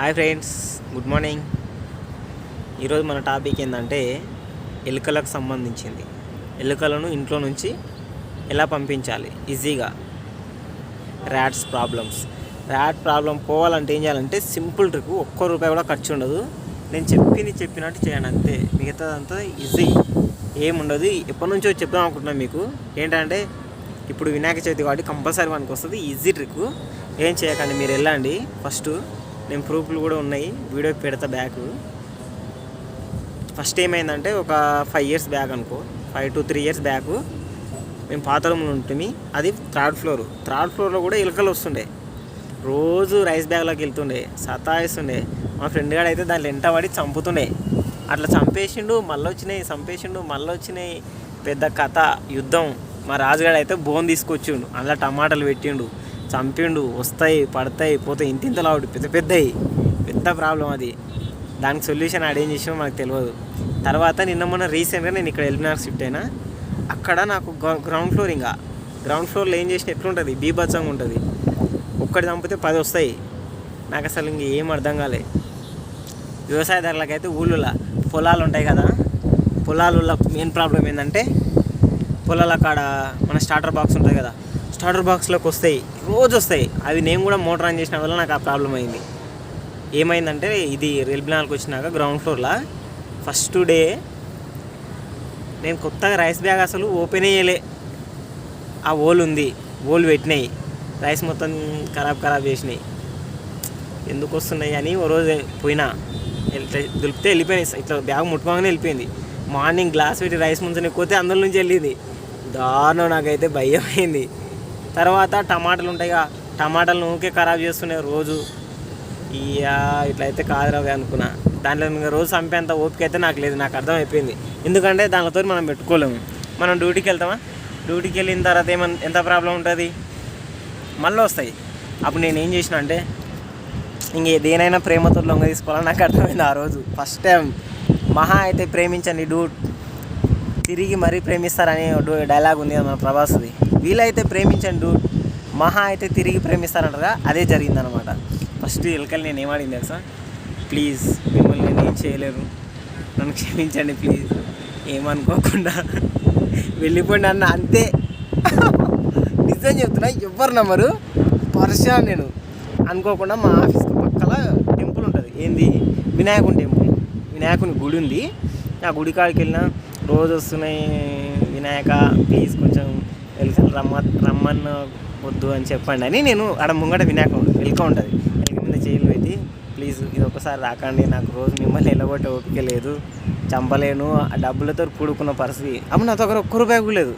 Hi friends good morning. ఈరోజు మన topic ఏంటంటే ఎలుకలకు సంబంధించింది. ఎలుకలను ఇంట్లో నుంచి ఎలా పంపించాలి? ఈజీగా. Rats problems. ర్యాట్ ప్రాబ్లం పోవాలంటే ఏం చేయాలంటే సింపుల్ ట్రిక్ ఒక్క రూపాయి కూడా ఖర్చు ఉండదు. నేను చెప్పింది చెప్పినట్టు చేయండి అంతే. మిగతాదంతా ఈజీ. ఏముండదు. ఎప్పటి నుంచో చెప్దాం అనుకుంటున్నాను మీకు. ఏంటంటే ఇప్పుడు వినాయక చవితి కాబట్టి కంపల్సరీ మనకు వస్తుంది ఈజీ ట్రిక్. ఏం చేయకండి మీరు వెళ్ళండి ఫస్ట్. నేను ప్రూఫ్లు కూడా ఉన్నాయి. వీడియో పెడతా బ్యాక్ ఫస్ట్ ఏమైందంటే ఒక ఫైవ్ ఇయర్స్ బ్యాక్ అనుకో. Five to three years back మేము పాత ఉంటుంది అది థర్డ్ ఫ్లోర్ థర్డ్ ఫ్లోర్లో కూడా ఇలకలు వస్తుండే. రోజు రైస్ బ్యాగ్లోకి వెళ్తుండే. సతాయిస్తుండే. మా ఫ్రెండ్ గాడు అయితే దాంట్లో ఎంట పడి చంపుతుండే. అట్లా చంపేసిండు మళ్ళీ వచ్చినాయి చంపేసిండు మళ్ళీ వచ్చినాయి. పెద్ద కథ యుద్ధం. మా రాజుగాడు అయితే బోన్ తీసుకొచ్చిండు. అందులో టమాటాలు పెట్టిండు. చంపిండు వస్తాయి పడతాయి పోతాయి ఇంత ఇంతలా పెద్ద పెద్దవి పెద్ద ప్రాబ్లం అది. దానికి సొల్యూషన్ ఆడేం చేసినా మనకు తెలియదు తర్వాత నిన్న మొన్న రీసెంట్గా నేను ఇక్కడ ఎల్బినార్ షిఫ్ట్ అయినా అక్కడ నాకు గ్రౌండ్ ఫ్లోర్ ఇంకా. గ్రౌండ్ ఫ్లోర్లో ఏం చేసిన ఎట్లుంటుంది? బీభత్సంగా ఉంటుంది. ఒక్కటి చంపితే పది వస్తాయి. నాకు అసలు ఇంక ఏం అర్థం కాలే. వ్యవసాయదారులకైతే ఊళ్ళో పొలాలు ఉంటాయి కదా పొలాలలో మెయిన్ ప్రాబ్లం ఏంటంటే పొలాల కాడ మన స్టార్టర్ బాక్స్ ఉంటుంది కదా స్టార్టర్ బాక్స్లోకి వస్తాయి. రోజు వస్తాయి. అవి నేను కూడా మోటార్ ఆన్ చేసిన వల్ల నాకు ఆ ప్రాబ్లం అయింది. ఏమైందంటే ఇది రెల్బినాల్కి వచ్చినాక గ్రౌండ్ ఫ్లోర్లో ఫస్ట్ డే నేను కొత్తగా రైస్ బ్యాగ్ అసలు ఓపెన్ అయ్యలే ఆ ఓల్ ఉంది. ఓల్ పెట్టినాయి. రైస్ మొత్తం ఖరాబ్ ఖరాబ్ చేసినాయి. ఎందుకు వస్తున్నాయి అని ఓ రోజు పోయినా. వెళ్తే దులిపితే వెళ్ళిపోయినాయి ఇట్లా బ్యాగ్ ముట్టుకోగానే వెళ్ళిపోయింది. మార్నింగ్ గ్లాస్ పెట్టి రైస్ ముంచని పోతే అందులో నుంచి వెళ్ళింది. దారుణం నాకైతే భయం అయింది. తర్వాత టమాటాలు ఉంటాయిగా టమాటాలు ఊకే ఖరాబ్ చేస్తున్నాయి రోజు. ఇయా ఇట్లయితే కాదురావే అనుకున్నా. దాంట్లో ఇంకా రోజు చంపేంత ఓపిక అయితే నాకు లేదు నాకు అర్థమైపోయింది. ఎందుకంటే దానితో మనం పెట్టుకోలేము. మనం డ్యూటీకి వెళ్తామా? డ్యూటీకి వెళ్ళిన తర్వాత ఏమన్ ఎంత ప్రాబ్లం ఉంటుంది? మళ్ళీ వస్తాయి. అప్పుడు నేను ఏం చేసిన అంటే ఇంక దేనైనా ప్రేమతో లొంగ తీసుకోవాలని నాకు అర్థమైంది ఆ రోజు. ఫస్ట్ టైం మహా అయితే ప్రేమించండి డూట్ తిరిగి మరీ ప్రేమిస్తారని డూ- డైలాగ్ ఉంది మన ప్రభాస్ది. వీలైతే ప్రేమించండి మహా అయితే తిరిగి ప్రేమిస్తారంటారా అదే జరిగిందనమాట ఫస్ట్ ఎలకలు నేను ఏమాడింది తెలుసా? ప్లీజ్ మిమ్మల్ని నేను ఏం చేయలేరు నన్ను క్షమించండి ప్లీజ్. ఏమనుకోకుండా వెళ్ళిపోండి అన్న అంతే. నిజం చెప్తున్నా ఎవ్వరు నమ్మరు. పరిచయం నేను. అనుకోకుండా మా ఆఫీస్ పక్కల టెంపుల్ ఉంటుంది. ఏంది? వినాయకుని టెంపుల్. వినాయకుని గుడి ఉంది. ఆ గుడి కాడికి వెళ్ళిన రోజు వస్తున్నాయి వినాయక ప్లీజ్ కొంచెం వెళ్తే రమ్మ రమ్మన్న వద్దు అని చెప్పండి అని నేను ఆడ ముంగట వినాక వెల్క ఉంటుంది. వెల్క మీద జైలు పెట్టి ప్లీజ్ ఇది ఒకసారి రాకండి నాకు రోజు మిమ్మల్ని ఎల్లగొట్టే ఓపిక లేదు చంపలేను ఆ డబ్బులతో కూడుకున్న పరిస్థితి. అప్పుడు నా దగ్గర ఒక్క రూపాయి కూడా లేదు.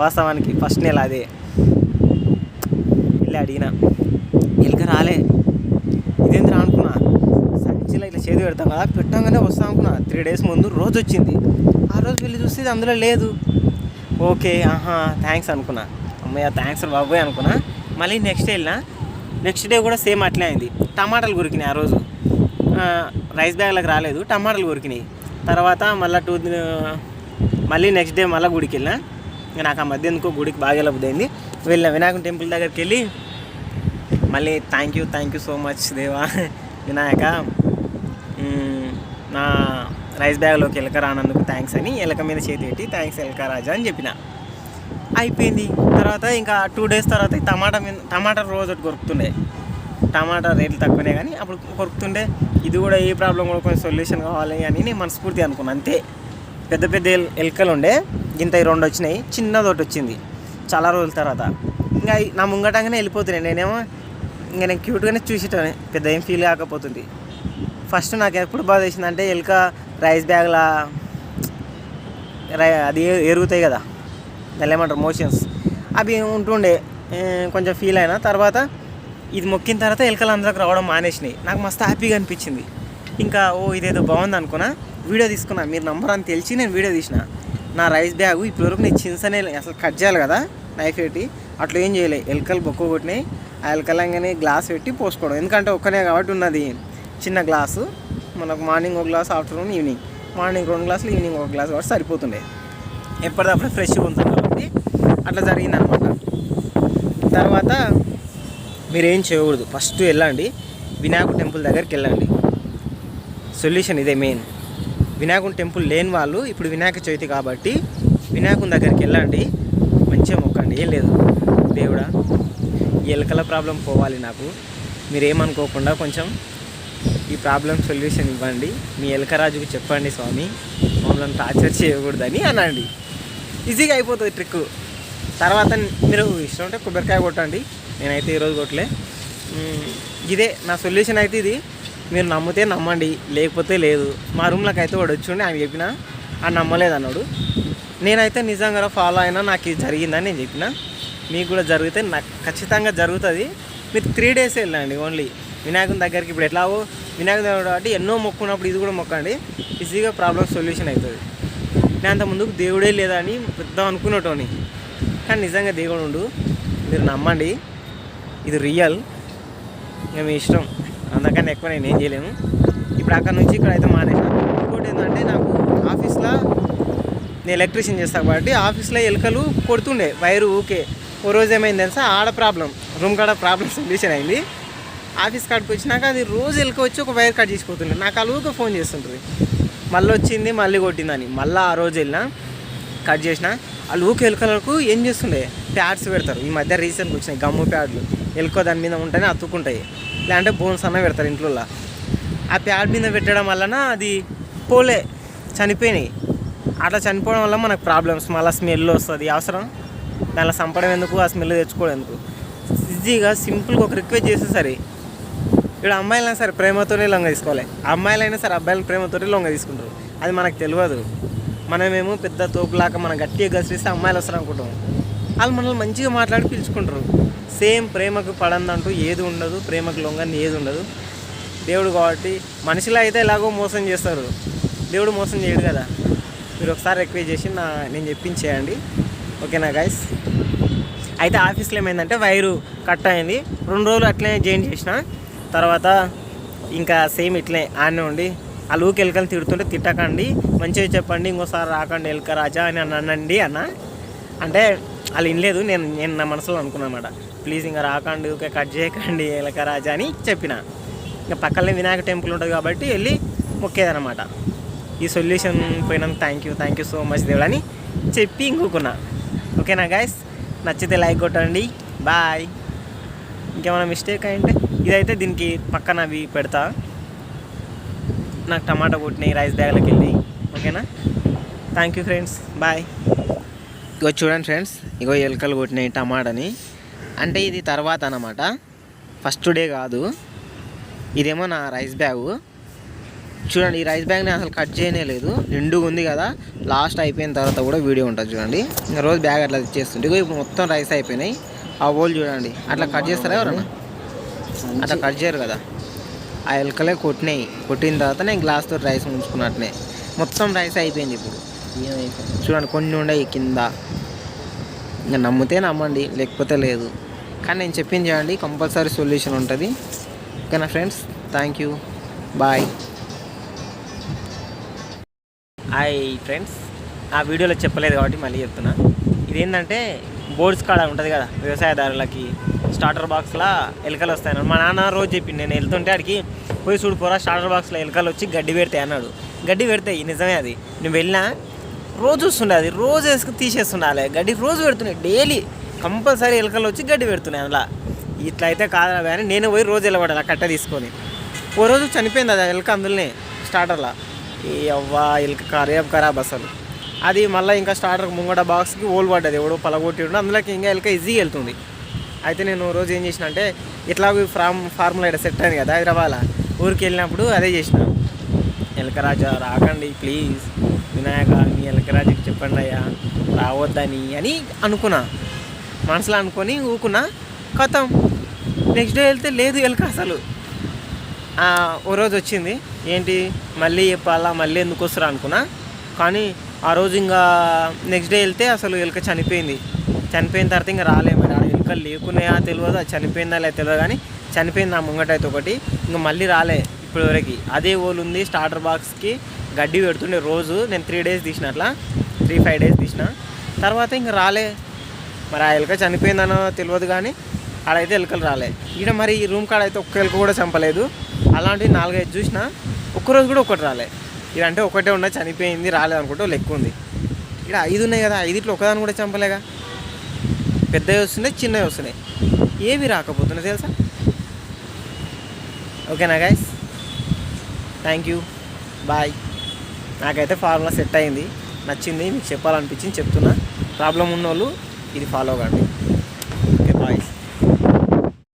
వాస్తవానికి ఫస్ట్ నెల అదే. వెళ్ళి అడిగిన ఎలుక రాలే ఇదేంద్రా అనుకున్నా సంచిలో ఇట్లా చేతి పెడతాం కదా పెట్టంగానే వస్తాం అనుకున్నా త్రీ డేస్ ముందు రోజు వచ్చింది ఆ రోజు వెళ్ళి చూస్తే అందులో లేదు. ఓకే ఆహా థ్యాంక్స్ అనుకున్నా. అమ్మయ్య థ్యాంక్స్ బాబోయ్ అనుకున్నా. మళ్ళీ నెక్స్ట్ డే వెళ్ళినా. నెక్స్ట్ డే కూడా సేమ్ అట్లే అయింది. టమాటాలు కొరికినాయి ఆ రోజు. రైస్ బ్యాగ్లకు రాలేదు. టమాటాలు కొరికినాయి. తర్వాత మళ్ళీ టూ మళ్ళీ నెక్స్ట్ డే మళ్ళీ గుడికి వెళ్ళినా. ఇంకా నాకు ఆ మధ్య ఎందుకో గుడికి బాగా వెళ్ళబుద్దైంది వెళ్ళిన వినాయకుని టెంపుల్ దగ్గరికి వెళ్ళి మళ్ళీ thank you thank you so much దేవా. వినాయక నా రైస్ బ్యాగ్లోకి ఎలక రానందుకు థ్యాంక్స్ అని ఎలక మీద చేతి పెట్టి థ్యాంక్స్ ఎలక రాజా అని చెప్పిన. అయిపోయింది. తర్వాత ఇంకా టూ డేస్ తర్వాత టమాటా మీద టమాటా రోజు ఒకటి కొరుకుతుండే. టమాటా రేట్లు తక్కువనే కానీ అప్పుడు కొరుకుతుండే. ఇది కూడా ఏ ప్రాబ్లం కూడా కొంచెం సొల్యూషన్ కావాలి అని నేను మనస్ఫూర్తి అనుకున్నాను అంతే. పెద్ద పెద్ద ఎల్ ఎలుకలు ఉండే. ఇంత ఈ రెండు వచ్చినాయి. చిన్నదోటి వచ్చింది. చాలా రోజుల తర్వాత. ఇంకా నా ముంగటంగానే వెళ్ళిపోతున్నాయి నేనేమో ఇంకా నేను క్యూట్గానే చూసేటాను. పెద్ద ఏం ఫీల్ కాకపోతుంది. ఫస్ట్ నాకు ఎప్పుడు బాధ వేసిందంటే ఎలుక రైస్ బ్యాగ్లా రై అది ఎరుగుతాయి కదా దాని ఏమంటారు మోషన్స్. అవి ఉంటుండే కొంచెం ఫీల్ అయినా. తర్వాత ఇది మొక్కిన తర్వాత ఎలకలు అందరికి రావడం మానేసినాయి. నాకు మస్తు హ్యాపీగా అనిపించింది. ఇంకా ఓ ఇదేదో బాగుంది అనుకున్నా. వీడియో తీసుకున్నా. మీరు నంబర్ అని తెలిసి నేను వీడియో తీసిన. నా రైస్ బ్యాగ్ ఇప్పటివరకు నేను చిన్సనే అసలు కట్ చేయాలి కదా నైఫ్ పెట్టి. అట్లా ఏం చేయలే. ఎలుకలు బొక్క కొట్టినాయి. ఆ ఎలకలంగానే గ్లాస్ పెట్టి పోసుకోవడం. ఎందుకంటే ఒక్కనే కాబట్టి ఉన్నది చిన్న గ్లాసు మనకు మార్నింగ్ ఒక గ్లాస్ ఆఫ్టర్నూన్ ఈవినింగ్. మార్నింగ్ రెండు గ్లాసులు ఈవినింగ్ ఒక గ్లాస్ కాబట్టి సరిపోతుండే. ఎప్పటికప్పుడు ఫ్రెష్గా ఉంటుంది కాబట్టి అట్లా జరిగింది అనమాట తర్వాత మీరు ఏం చేయకూడదు. ఫస్ట్ వెళ్ళండి. వినాయకుడు టెంపుల్ దగ్గరికి వెళ్ళండి. సొల్యూషన్ ఇదే మెయిన్. వినాయకుని టెంపుల్ లేని వాళ్ళు ఇప్పుడు వినాయక చవితి కాబట్టి వినాయకుని దగ్గరికి వెళ్ళండి. మంచిగా మొక్కండి. ఏం లేదు. దేవుడా ఈ ఎలకల ప్రాబ్లం పోవాలి నాకు. మీరేమనుకోకుండా కొంచెం ఈ ప్రాబ్లం సొల్యూషన్ ఇవ్వండి. మీ ఎలకరాజుకు చెప్పండి స్వామి. మమ్మల్ని టార్చర్ చేయకూడదని అనండి. ఈజీగా అయిపోతుంది ట్రిక్ తర్వాత మీరు ఇష్టం ఉంటే కొబ్బరికాయ కొట్టండి. నేనైతే ఈరోజు కొట్టలే. ఇదే నా సొల్యూషన్ అయితే ఇది. మీరు నమ్మితే నమ్మండి లేకపోతే లేదు. మా రూమ్లోకి అయితే వాడు వచ్చిండి ఆమె చెప్పిన ఆ నమ్మలేదు అన్నాడు. నేనైతే నిజంగా ఫాలో అయినా నాకు ఇది జరిగిందని నేను చెప్పిన. మీకు కూడా జరిగితే నాకు ఖచ్చితంగా జరుగుతుంది. మీరు త్రీ డేస్ వెళ్ళండి ఓన్లీ వినాయకుని దగ్గరికి ఇప్పుడు ఎట్లాగో వినాయకుని దగ్గర కాబట్టి ఎన్నో మొక్కున్నప్పుడు ఇది కూడా మొక్కండి. ఈజీగా ప్రాబ్లమ్ సొల్యూషన్ అవుతుంది. నేను అంత ముందుకు దేవుడే లేదా అని పెద్ద అనుకునేటోని కానీ నిజంగా దేవుడు ఉండు. మీరు నమ్మండి. ఇది రియల్ ఇంకా మీ ఇష్టం. అందుకని ఎక్కువ నేను ఏం చేయలేను. ఇప్పుడు అక్కడ నుంచి ఇక్కడ అయితే మానేసాను. ఇంకోటి ఏంటంటే నాకు ఆఫీస్లో నేను ఎలక్ట్రీషియన్ చేస్తాను కాబట్టి ఆఫీస్లో ఎలుకలు కొడుతుండే. వైరు ఊకే. ఓ రోజు ఏమైంది తెలుసా? ఆడ ప్రాబ్లం. రూమ్ కాడ ప్రాబ్లం సొల్యూషన్ అయింది. ఆఫీస్ కాడికి వచ్చినాక అది రోజు ఎలుక ఒక వైర్ కట్ చేసిపోతుండే. నాకు ఆ ఫోన్ చేస్తుంటుంది. మళ్ళీ వచ్చింది మళ్ళీ కొట్టిందని. మళ్ళీ ఆ రోజు వెళ్ళినా కట్ చేసిన వాళ్ళు ఊకే ఎలుకలకు ఏం చేస్తుండే? ప్యాడ్స్ పెడతారు. ఈ మధ్య రీసెంట్గా వచ్చినాయి గమ్ము ప్యాడ్లు. ఎలుకో దాని మీద ఉంటేనే అతుక్కుంటాయి. లేదంటే బోన్స్ అన్న పెడతారు ఇంట్లో ఆ ప్యాడ్ మీద పెట్టడం వలన అది పోలే చనిపోయినాయి. అట్లా చనిపోవడం వల్ల మనకు ప్రాబ్లమ్స్ మళ్ళీ స్మెల్ వస్తుంది. అవసరం? దానిలో చంపడం ఎందుకు? ఆ స్మెల్ తెచ్చుకోవడం ఎందుకు? ఈజీగా సింపుల్గా ఒక రిక్వెస్ట్ చేస్తే ఇప్పుడు ఇక్కడ అమ్మాయిలైనా సరే ప్రేమతోనే లొంగ తీసుకోవాలి. అమ్మాయిలైనా సరే అబ్బాయిలు ప్రేమతోనే లొంగ తీసుకుంటారు. అది మనకు తెలియదు. మనమేమో పెద్ద తోపులాగా మనం గట్టిగా గసిరిస్తే అమ్మాయిలు వస్తారు అనుకుంటాం. వాళ్ళు మనల్ని మంచిగా మాట్లాడి పిలుచుకుంటారు. సేమ్ ప్రేమకు పడందంటూ ఏది ఉండదు ప్రేమకు లొంగని ఏది ఉండదు. దేవుడు కాబట్టి మనిషిలో అయితే ఎలాగో మోసం చేస్తారు. దేవుడు మోసం చేయడు కదా. మీరు ఒకసారి రిక్వెస్ట్ చేసి నా నేను చెప్పించేయండి ఓకేనా గైస్ అయితే ఆఫీస్లో ఏమైందంటే వైరు కట్ అయింది. రెండు రోజులు అట్లనే జాయిన్ చేసిన. తర్వాత ఇంకా సేమ్ ఇట్లే ఆడనే ఉండి. ఆ లూకి ఎలుకలు తిడుతుంటే తిట్టకండి మంచిగా చెప్పండి ఇంకోసారి రాకండి ఎలుక రాజా అని అనండి అన్న. అంటే వాళ్ళు వినలేదు నేను నేను నా మనసులో అనుకున్నమాట ప్లీజ్ ఇంకా రాకండి ఊకే కట్ చేయకండి ఎలక రాజా అని చెప్పిన. ఇంకా పక్కనే వినాయక టెంపుల్ ఉంటుంది కాబట్టి వెళ్ళి మొక్కేదనమాట ఈ solution పోయినందుకు thank you thank you so much దేవుడు అని చెప్పి ఇంకొకున్నా. ఓకేనా గాయస్ నచ్చితే లైక్ కొట్టండి. బాయ్ ఇంకేమైనా మిస్టేక్ అయింటే ఇదైతే దీనికి పక్కన అవి పెడతా. నాకు టమాటా కొట్టినాయి రైస్ బ్యాగ్లోకి వెళ్ళి ఓకేనా? థ్యాంక్ యూ ఫ్రెండ్స్ బాయ్ ఇగో చూడండి ఫ్రెండ్స్ ఇగో ఎలుకలు కొట్టినాయి టమాటాని. అంటే ఇది తర్వాత అన్నమాట. ఫస్ట్ డే కాదు. ఇదేమో నా రైస్ బ్యాగు చూడండి ఈ రైస్ బ్యాగ్ని అసలు కట్ చేయనే లేదు. నిండుగా ఉంది కదా. లాస్ట్ అయిపోయిన తర్వాత కూడా వీడియో ఉంటుంది చూడండి. ఇంకా రోజు బ్యాగ్ అట్లా చేస్తుంటే ఇప్పుడు మొత్తం రైస్ అయిపోయినాయి. ఆ హోల్ చూడండి. అట్లా కట్ చేస్తారా ఎవరన్నా? అట్లా కట్ చేయరు కదా. ఆ ఎలకలే కొట్టినాయి. కొట్టిన తర్వాత నేను గ్లాస్తో రైస్ ఉంచుకున్నట్టునే మొత్తం రైస్ అయిపోయింది ఇప్పుడు. చూడండి కొన్ని ఉన్నాయి కింద. ఇంకా నమ్మితే నమ్మండి లేకపోతే లేదు. కానీ నేను చెప్పింది చేయండి కంపల్సరీ సొల్యూషన్ ఉంటుంది. ఓకేనా friends? Thank you bye hi friends ఆ వీడియోలో చెప్పలేదు కాబట్టి మళ్ళీ చెప్తున్నా. ఇదేంటంటే బోర్డ్స్ కాడ ఉంటుంది కదా వ్యవసాయదారులకి స్టార్టర్ బాక్స్లో ఎలుకలు వస్తాయన్నాడు మా నాన్న రోజు చెప్పింది నేను వెళ్తుంటే ఆడికి పోయి చూడుకోరా స్టార్టర్ బాక్స్లో ఎలుకలు వచ్చి గడ్డి పెడతాయి అన్నాడు. గడ్డి పెడతాయి నిజమే అది. నువ్వు వెళ్ళినా రోజు వస్తుండే అది రోజు వేసుకుని తీసేస్తుండాలి గడ్డి రోజు పెడుతున్నాయి డైలీ కంపల్సరీ ఎలుకలు వచ్చి గడ్డి పెడుతున్నాయి అలా ఇట్లా అయితే కాదు అని నేను పోయి రోజు వెళ్ళబడాలి కట్ట తీసుకొని. ఓ రోజు చనిపోయింది అది ఆ ఎలుక అందులోనే స్టార్టర్లో ఈ అవ్వా ఎలుక ఖరాబ్ ఖరాబ్ అసలు. అది మళ్ళీ ఇంకా స్టార్టర్ ముంగట బాక్స్కి ఓల్ పడ్డది ఎవడో పలగొట్టి అందులోకి ఇంకా ఎలుక ఈజీ వెళ్తుంది. అయితే నేను రోజు ఏం చేసిన అంటే ఇట్లా ఫార్మ్ ఫార్ములా ఇక్కడ సెట్ అయింది కదా హైదరాబాద్లో. ఊరికి వెళ్ళినప్పుడు అదే చేసిన. ఎలకరాజా రాకండి ప్లీజ్ వినాయక మీ ఎలకరాజుకి చెప్పండి అయ్యా. రావద్దని అని అనుకున్నా. మనసులో అనుకొని ఊకున్నా. కథం నెక్స్ట్ డే వెళ్తే లేదు ఎలక అసలు. ఓ రోజు వచ్చింది. ఏంటి? మళ్ళీ చెప్పాలా? మళ్ళీ ఎందుకు వస్తారా అనుకున్నా. కానీ ఆ రోజు ఇంకా నెక్స్ట్ డే వెళ్తే అసలు ఎలుక చనిపోయింది. చనిపోయిన తర్వాత ఇంకా రాలేము. మరి ఆ ఎలుకలు లేకున్నాయా తెలియదు. అది చనిపోయిందా లేదా తెలియదు కానీ చనిపోయింది ఆ ముంగట అయితే ఒకటి. ఇంకా మళ్ళీ రాలే ఇప్పటి వరకు అదే ఓలు ఉంది స్టార్టర్ బాక్స్కి గడ్డి పెడుతుండే రోజు. నేను త్రీ డేస్ తీసిన అట్లా. త్రీ ఫైవ్ డేస్ తీసిన. తర్వాత ఇంకా రాలే. మరి ఆ ఎలుక చనిపోయిందనో తెలియదు కానీ ఆడైతే ఎలుకలు రాలే. ఇక్కడ మరి ఈ రూమ్ కాడ అయితే ఒక్క ఎలుక కూడా చంపలేదు. అలాంటివి నాలుగైదు చూసినా. ఒక్కరోజు కూడా ఒకటి రాలే. ఇదంటే అంటే ఒకటే ఉన్న చనిపోయింది రాలేదనుకుంటే లెక్క ఉంది. ఇక్కడ ఐదు ఉన్నాయి కదా ఐదిట్లో ఒకదాని కూడా చంపలేగా. పెద్దవి వస్తున్నాయి చిన్నవి వస్తున్నాయి. ఏవి రాకపోతున్నాయి తెలుసా? ఓకేనా గైస్ థ్యాంక్ యూ బాయ్ నాకైతే ఫార్ములా సెట్ అయింది. నచ్చింది మీకు చెప్పాలనిపించింది చెప్తున్నా. ప్రాబ్లం ఉన్నోళ్ళు ఇది ఫాలో కండి.